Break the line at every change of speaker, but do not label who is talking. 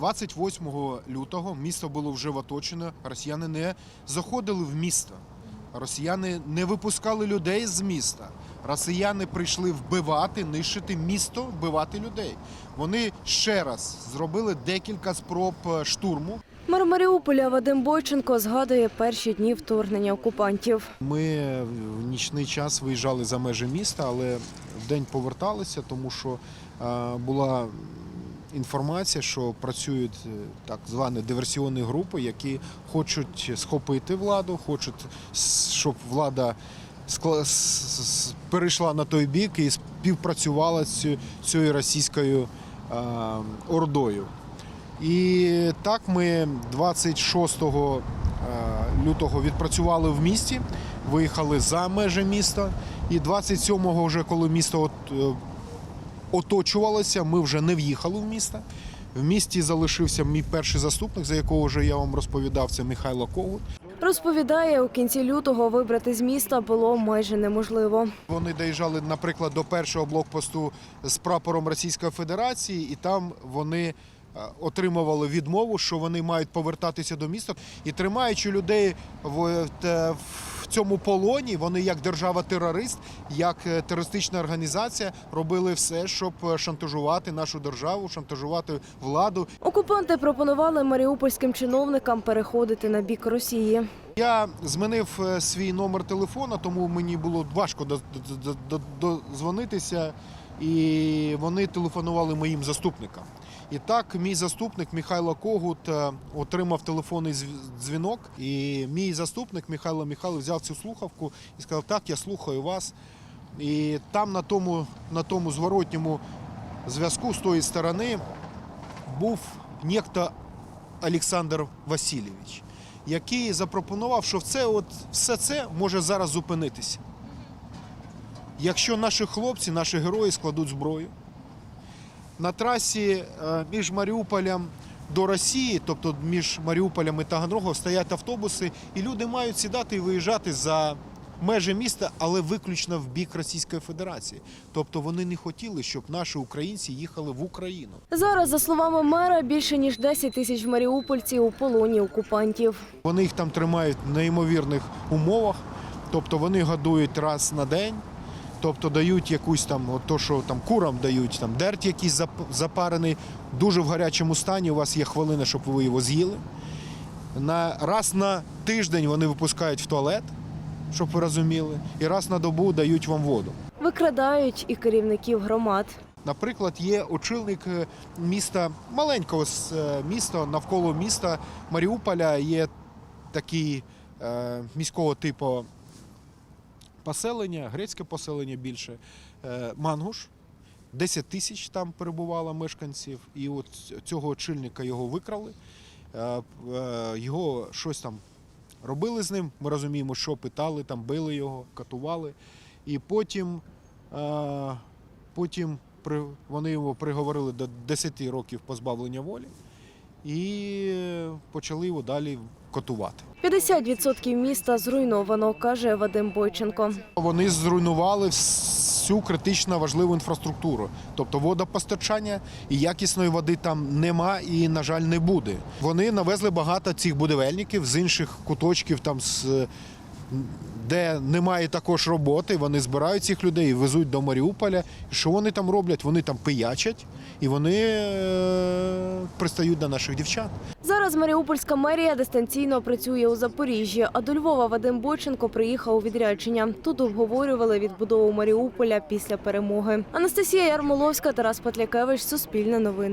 28 лютого місто було вже в оточено. Росіяни не заходили в місто. Росіяни не випускали людей з міста. Росіяни прийшли вбивати, нищити місто, вбивати людей. Вони ще раз зробили декілька спроб е, штурму.
Мер Маріуполя Вадим Бойченко згадує перші дні вторгнення окупантів.
Ми в нічний час виїжджали за межі міста, але вдень поверталися, тому що е, була інформація, що працюють е, так звані диверсіонні групи, які хочуть схопити владу, хочуть, щоб влада перейшла на той бік і співпрацювала з цією російською ордою. І так ми 26 е, лютого відпрацювали в місті, виїхали за межі міста. І 27-го, вже коли місто е, оточувалося, ми вже не в'їхали в місто. В місті залишився мій перший заступник, за якого вже я вам розповідав, це Михайло Когут.
Розповідає, у кінці лютого вибрати з міста було майже неможливо.
Вони доїжджали, наприклад, до першого блокпосту з прапором Російської Федерації, і там вони е, отримували відмову, що вони мають повертатися до міста. І тримаючи людей в, в цьому полоні, вони як держава-терорист, як е, терористична організація робили все, щоб е, шантажувати нашу державу, шантажувати владу.
Окупанти пропонували маріупольським чиновникам переходити на бік Росії.
Я змінив е, свій номер телефона, тому мені було важко до- до- до- до- дозвонитися, і вони телефонували моїм заступникам. І так, мій заступник Михайло Когут е, отримав телефонний зв- дзвінок, і мій заступник Михайло Михайлович взяв цю слухавку і сказав: Так, я слухаю вас. І там на тому, на тому зворотньому зв'язку з тої сторони був некто Олександр Васильович, який запропонував, що це от, все це може зараз зупинитися. Якщо наші хлопці, наші герої складуть зброю, на трасі е, між Маріуполем до Росії, тобто між Маріуполем і Таганрогом, стоять автобуси, і люди мають сідати і виїжджати за межі міста, але виключно в бік Російської Федерації. Тобто вони не хотіли, щоб наші українці їхали в Україну.
Зараз, за словами мера, більше ніж 10 тисяч маріупольців у полоні окупантів.
Вони їх там тримають в неймовірних умовах, тобто вони годують раз на день, тобто дають якусь там, от то, що там курам дають, там дерть якийсь запарений, дуже в гарячому стані. У вас є хвилина, щоб ви його з'їли. На, раз на тиждень вони випускають в туалет, щоб ви розуміли, і раз на добу дають вам воду.
Викрадають і керівників громад.
Наприклад, є очільник е, міста, маленького е, міста, навколо міста Маріуполя є такий е, міського типу поселення, грецьке поселення більше, е, Мангуш. 10 тисяч там перебувало мешканців, і от цього очільника його викрали. Е, е, Його щось там робили з ним. Ми розуміємо, що питали, там били його, катували. І потім, потім вони його приговорили до 10 років позбавлення волі і почали його далі катувати.
50% міста зруйновано, каже Вадим Бойченко.
Вони зруйнували всю критично важливу інфраструктуру, тобто водопостачання і якісної води там нема і, на жаль, не буде. Вони навезли багато цих будівельників з інших куточків, там з де немає також роботи. Вони збирають цих людей і везуть до Маріуполя. І що вони там роблять? Вони там пиячать і вони е, пристають до наших дівчат.
Зараз Маріупольська мерія дистанційно працює у Запоріжжі, а до Львова Вадим Бойченко приїхав у відрядження. Тут обговорювали відбудову Маріуполя після перемоги. Анастасія Ярмоловська, Тарас Патлякевич, Суспільне новини.